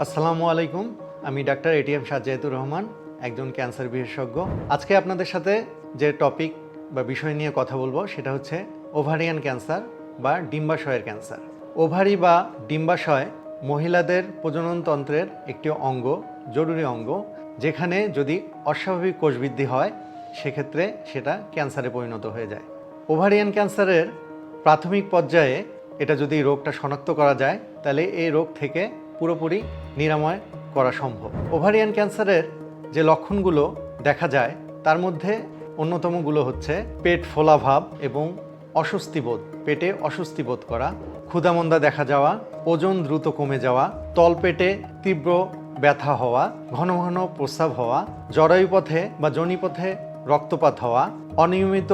আসসালামু আলাইকুম, আমি ডাক্তার এটিএম সাজ্জাতুর রহমান, একজন ক্যান্সার বিশেষজ্ঞ। আজকে আপনাদের সাথে যে টপিক বা বিষয় নিয়ে কথা বলব, সেটা হচ্ছে ওভারিয়ান ক্যান্সার বা ডিম্বাশয়ের ক্যান্সার। ওভারি বা ডিম্বাশয় মহিলাদের প্রজননতন্ত্রের একটি অঙ্গ, জরুরি অঙ্গ, যেখানে যদি অস্বাভাবিক কোষবৃদ্ধি হয়, সেক্ষেত্রে সেটা ক্যান্সারে পরিণত হয়ে যায়। ওভারিয়ান ক্যান্সারের প্রাথমিক পর্যায়ে এটা যদি রোগটা শনাক্ত করা যায়, তাহলে এই রোগ থেকে পুরোপুরি নিরাময় করা সম্ভব। ওভারিয়ান ক্যান্সারের যে লক্ষণগুলো দেখা যায়, তার মধ্যে অন্যতমগুলো হচ্ছে পেট ফোলাভাব এবং অস্বস্তি বোধ পেটে অস্বস্তি বোধ করা, ক্ষুধামন্দা দেখা যাওয়া, ওজন দ্রুত কমে যাওয়া, তলপেটে তীব্র ব্যথা হওয়া, ঘন ঘন প্রস্রাব হওয়া জরায়ুপথে বা জনিপথে রক্তপাত হওয়া, অনিয়মিত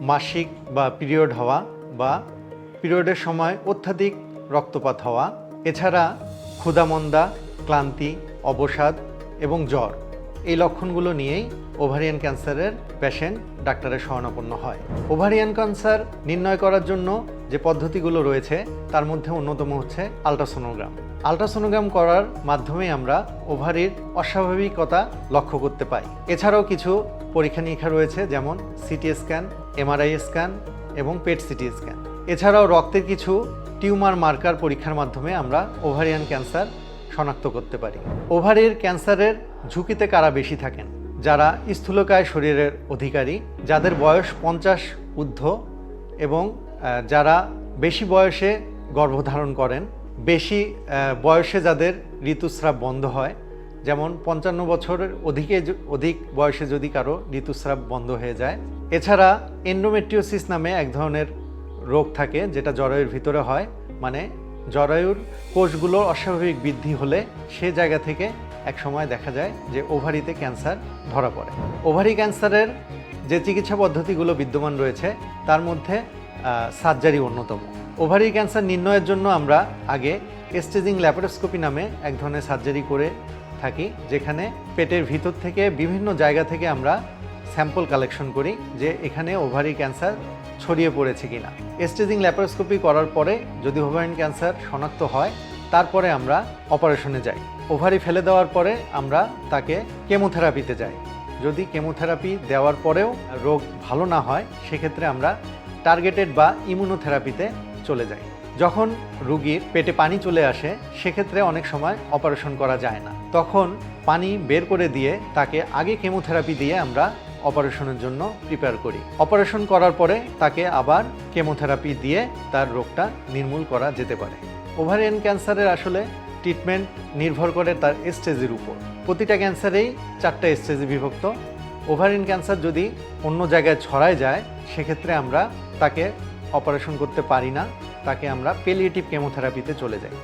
মাসিক বা পিরিয়ড হওয়া বা পিরিয়ডের সময় অত্যাধিক রক্তপাত হওয়া। এছাড়া ক্ষুধামন্দা, ক্লান্তি, অবসাদ এবং জ্বর। এই লক্ষণগুলো নিয়েই ওভারিয়ান ক্যান্সারের পেশেন্ট ডাক্তারের শরণাপন্ন হয়। ওভারিয়ান ক্যান্সার নির্ণয় করার জন্য যে পদ্ধতিগুলো রয়েছে, তার মধ্যে অন্যতম হচ্ছে আলট্রাসোনোগ্রাম। আলট্রাসোনোগ্রাম করার মাধ্যমে আমরা ওভারির অস্বাভাবিকতা লক্ষ্য করতে পাই। এছাড়াও কিছু পরীক্ষা নিরীক্ষা রয়েছে, যেমন সিটি স্ক্যান, এমআরআই স্ক্যান এবং পেট সিটি স্ক্যান। এছাড়াও রক্তের কিছু টিউমার মার্কার পরীক্ষার মাধ্যমে আমরা ওভারিয়ান ক্যান্সার শনাক্ত করতে পারি। ওভারির ক্যান্সারের ঝুঁকিতে কারা বেশি থাকেন? যারা স্থূলকায় শরীরের অধিকারী, যাদের বয়স পঞ্চাশ ঊর্ধ্ব এবং যারা বেশি বয়সে গর্ভধারণ করেন, বেশি বয়সে যাদের ঋতুস্রাব বন্ধ হয়, যেমন পঞ্চান্ন বছরের অধিকে অধিক বয়সে যদি কারও ঋতুস্রাব বন্ধ হয়ে যায়। এছাড়া এন্ডোমেট্রিওসিস নামে এক ধরনের রোগ থাকে যেটা জরায়ুর ভিতরে হয় মানে জরায়ুর কোষগুলোর অস্বাভাবিক বৃদ্ধি হলে সে জায়গা থেকে এক সময় দেখা যায় যে ওভারিতে ক্যান্সার ধরা পড়ে। ওভারি ক্যান্সারের যে চিকিৎসা পদ্ধতিগুলো বিদ্যমান রয়েছে, তার মধ্যে সার্জারি অন্যতম। ওভারি ক্যান্সার নির্ণয়ের জন্য আমরা আগে স্টেজিং ল্যাপারোস্কোপি নামে এক ধরনের সার্জারি করে থাকি, যেখানে পেটের ভিতর থেকে বিভিন্ন জায়গা থেকে আমরা স্যাম্পল কালেকশন করি যে এখানে ওভারি ক্যান্সার ছড়িয়ে পড়েছে কিনা। স্টেজিং ল্যাপারোস্কোপি করার পরে যদি ওভারিন ক্যান্সার শনাক্ত হয়, তারপরে আমরা অপারেশনে যাই। ওভারি ফেলে দেওয়ার পরে আমরা তাকে কেমোথেরাপিতে যাই। যদি কেমোথেরাপি দেওয়ার পরেও রোগ ভালো না হয়, সেক্ষেত্রে আমরা টার্গেটেড বা ইমিউনোথেরাপিতে চলে যাই। যখন রুগীর পেটে পানি চলে আসে, সেক্ষেত্রে অনেক সময় অপারেশন করা যায় না। তখন পানি বের করে দিয়ে তাকে আগে কেমোথেরাপি দিয়ে আমরা অপারেশনের জন্য প্রিপেয়ার করি। অপারেশন করার পরে তাকে আবার কেমোথেরাপি দিয়ে তার রোগটা নির্মূল করা যেতে পারে। ওভারিয়ান ক্যান্সারের আসলে ট্রিটমেন্ট নির্ভর করে তার স্টেজের উপর। প্রতিটা ক্যান্সারেই চারটা স্টেজে বিভক্ত। ওভারিয়ান ক্যান্সার যদি অন্য জায়গায় ছড়ায় যায়, সেক্ষেত্রে আমরা তাকে অপারেশন করতে পারি না। তাকে আমরা পেলিয়েটিভ কেমোথেরাপিতে চলে যাই।